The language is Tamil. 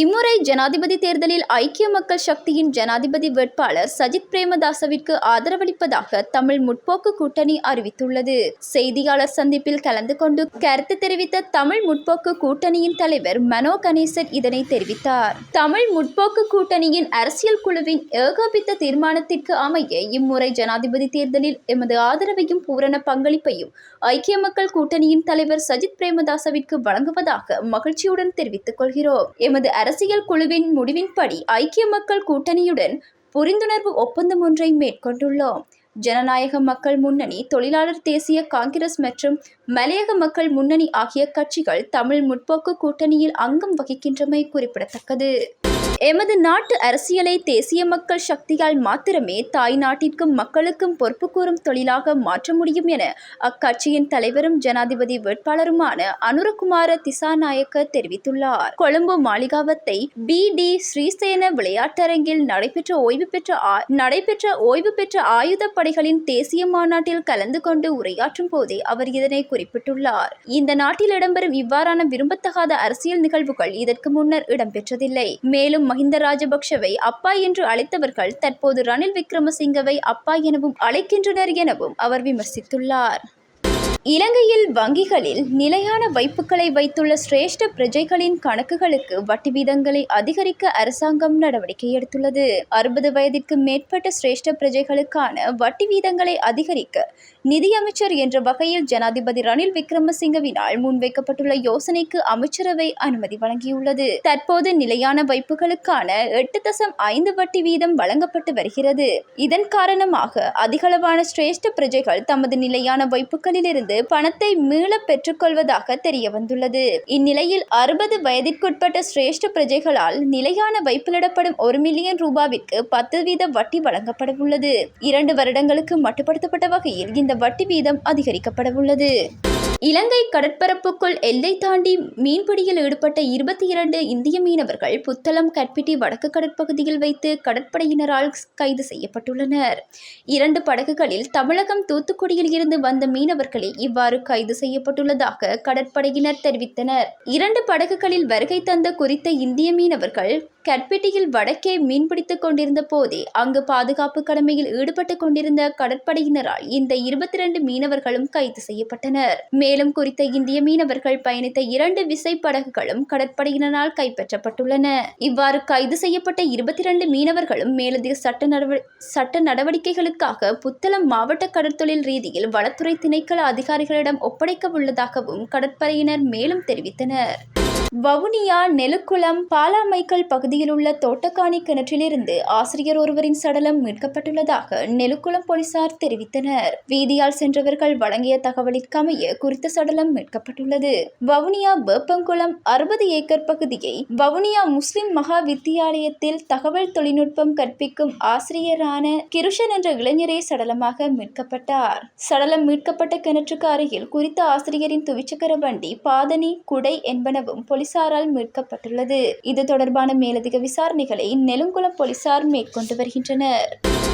இம்முறை ஜனாதிபதி தேர்தலில் ஐக்கிய மக்கள் சக்தியின் ஜனாதிபதி வேட்பாளர் சஜித் பிரேமதாசவிற்கு ஆதரவளிப்பதாக தமிழ் முற்போக்கு கூட்டணி அறிவித்துள்ளது. செய்தியாளர் சந்திப்பில் கலந்து கொண்டு கருத்து தெரிவித்த தமிழ் முற்போக்கு கூட்டணியின் தலைவர் மனோ கணேசன் இதனை தெரிவித்தார். தமிழ் முற்போக்கு கூட்டணியின் அரசியல் குழுவின் ஏகோபித்த தீர்மானத்திற்கு அமைய இம்முறை ஜனாதிபதி தேர்தலில் எமது ஆதரவையும் பூரண பங்களிப்பையும் ஐக்கிய மக்கள் கூட்டணியின் தலைவர் சஜித் பிரேமதாசவிற்கு வழங்குவதாக மகிழ்ச்சியுடன் தெரிவித்துக் கொள்கிறோம். எமது அரசியல் குழுவின் முடிவின்படி ஐக்கிய மக்கள் கூட்டணியுடன் புரிந்துணர்வு ஒப்பந்தம் ஒன்றை மேற்கொண்டுள்ளோம். ஜனநாயக மக்கள் முன்னணி தொழிலாளர் தேசிய காங்கிரஸ் மற்றும் மலையக மக்கள் முன்னணி ஆகிய கட்சிகள் தமிழ் முற்போக்கு கூட்டணியில் அங்கம் வகிக்கின்றமை குறிப்பிடத்தக்கது. எமது நாட்டு அரசியலை தேசிய மக்கள் சக்தியால் மாத்திரமே தாய் நாட்டிற்கும் மக்களுக்கும் பொறுப்பு கூறும் தொழிலாக மாற்ற முடியும் என அக்கட்சியின் தலைவரும் ஜனாதிபதி வேட்பாளருமான அனுரகுமார திசாநாயக்க தெரிவித்துள்ளார். கொழும்பு மாளிகாவத்தை பி. டி. ஸ்ரீசேன விளையாட்டரங்கில் நடைபெற்ற ஓய்வு பெற்ற நடைபெற்ற ஓய்வு பெற்ற ஆயுத படைகளின் தேசிய மாநாட்டில் கலந்து கொண்டு உரையாற்றும் போதே அவர் இதனை குறிப்பிட்டுள்ளார். இந்த நாட்டில் இடம்பெறும் இவ்வாறான விரும்பத்தகாத அரசியல் நிகழ்வுகள் இதற்கு முன்னர் இடம்பெற்றதில்லை. மேலும் மஹிந்த ராஜபக்ஷவை அப்பா என்று அழைத்தவர்கள் தற்போது ரணில் விக்ரமசிங்கவை அப்பா எனவும் அழைக்கின்றனர் எனவும் அவர் விமர்சித்துள்ளார். இலங்கையில் வங்கிகளில் நிலையான வைப்புகளை வைத்துள்ள சிரேஷ்ட பிரஜைகளின் கணக்குகளுக்கு வட்டி வீதங்களை அதிகரிக்க அரசாங்கம் நடவடிக்கை எடுத்துள்ளது. அறுபது வயதிற்கு மேற்பட்ட சிரேஷ்ட பிரஜைகளுக்கான வட்டி வீதங்களை அதிகரிக்க நிதியமைச்சர் என்ற வகையில் ஜனாதிபதி ரணில் விக்ரமசிங்கவினால் முன்வைக்கப்பட்டுள்ள யோசனைக்கு அமைச்சரவை அனுமதி வழங்கியுள்ளது. தற்போது நிலையான வைப்புகளுக்கான எட்டு தசம் ஐந்து வட்டி வீதம் வழங்கப்பட்டு வருகிறது. இதன் காரணமாக அதிகளவான சிரேஷ்ட பிரஜைகள் தமது நிலையான வைப்புகளிலிருந்து பணத்தை மீள பெற்றுக்கொள்வதாக தெரிய வந்துள்ளது இந்நிலையில் அறுபது வயதிற்குட்பட்ட சிரேஷ்ட பிரஜைகளால் நிலையான வைப்பிலிடப்படும் ஒரு மில்லியன் ரூபாவிற்கு பத்து வீத வட்டி வழங்கப்பட உள்ளது இரண்டு வருடங்களுக்கு மட்டுப்படுத்தப்பட்ட வகையில் இந்த வட்டி வீதம் அதிகரிக்கப்பட உள்ளது இலங்கை கடற்பரப்புக்குள் எல்லை தாண்டி மீன்பிடியில் ஈடுபட்ட இருபத்தி இரண்டு இந்திய மீனவர்கள் புத்தளம் கட்பிட்டி வடக்கு கடற்பகுதியில் வைத்து கடற்படையினரால் கைது செய்யப்பட்டுள்ளனர். இரண்டு படகுகளில் தமிழகம் தூத்துக்குடியில் இருந்து வந்த மீனவர்களே இவ்வாறு கைது செய்யப்பட்டுள்ளதாக கடற்படையினர் தெரிவித்தனர். இரண்டு படகுகளில் வருகை தந்த குறித்த இந்திய மீனவர்கள் கட்பிட்டியில் வடக்கே மீன்பிடித்துக் கொண்டிருந்த போதே அங்கு பாதுகாப்பு கடமையில் ஈடுபட்டுக் கொண்டிருந்த கடற்படையினரால் இந்த இருபத்தி இரண்டு மீனவர்களும் கைது செய்யப்பட்டனர். மேலும் குறித்த இந்திய மீனவர்கள் பயணித்த இரண்டு விசை படகுகளும் கடற்படையினரால் கைப்பற்றப்பட்டுள்ளன. இவ்வாறு கைது செய்யப்பட்ட இருபத்தி இரண்டு மீனவர்களும் மேலதிக சட்ட நடவ சட்ட நடவடிக்கைகளுக்காக புத்தளம் மாவட்ட கடற்தொழில் ரீதியில் வளத்துறை திணைக்கள அதிகாரிகளிடம் ஒப்படைக்க உள்ளதாகவும் கடற்படையினர் மேலும் தெரிவித்தனர். வவுனியா நெலுக்குளம் பாலாமைக்கல் பகுதியில் உள்ள தோட்டக்காணி கிணற்றிலிருந்து ஆசிரியர் ஒருவரின் சடலம் மீட்கப்பட்டுள்ளதாக நெலுக்குளம் போலீசார் தெரிவித்தனர். வீதியால் சென்றவர்கள் வழங்கிய தகவலிற்கமைய குறித்த சடலம் மீட்கப்பட்டுள்ளது. வவுனியா வேப்பங்குளம் அறுபது ஏக்கர் பகுதியை வவுனியா முஸ்லிம் மகா வித்தியாலயத்தில் தகவல் தொழில்நுட்பம் கற்பிக்கும் ஆசிரியரான கிருஷன் என்ற இளைஞரே சடலமாக மீட்கப்பட்டார். சடலம் மீட்கப்பட்ட கிணற்றுக்கு அருகில் குறித்த ஆசிரியரின் துவிச்சக்கர வண்டி பாதனி குடை என்பனவும் போலீசாரால் மீட்கப்பட்டுள்ளது. இது தொடர்பான மேலதிக விசாரணைகளை நெலுங்குளம் போலீசார் மேற்கொண்டு வருகின்றனர்.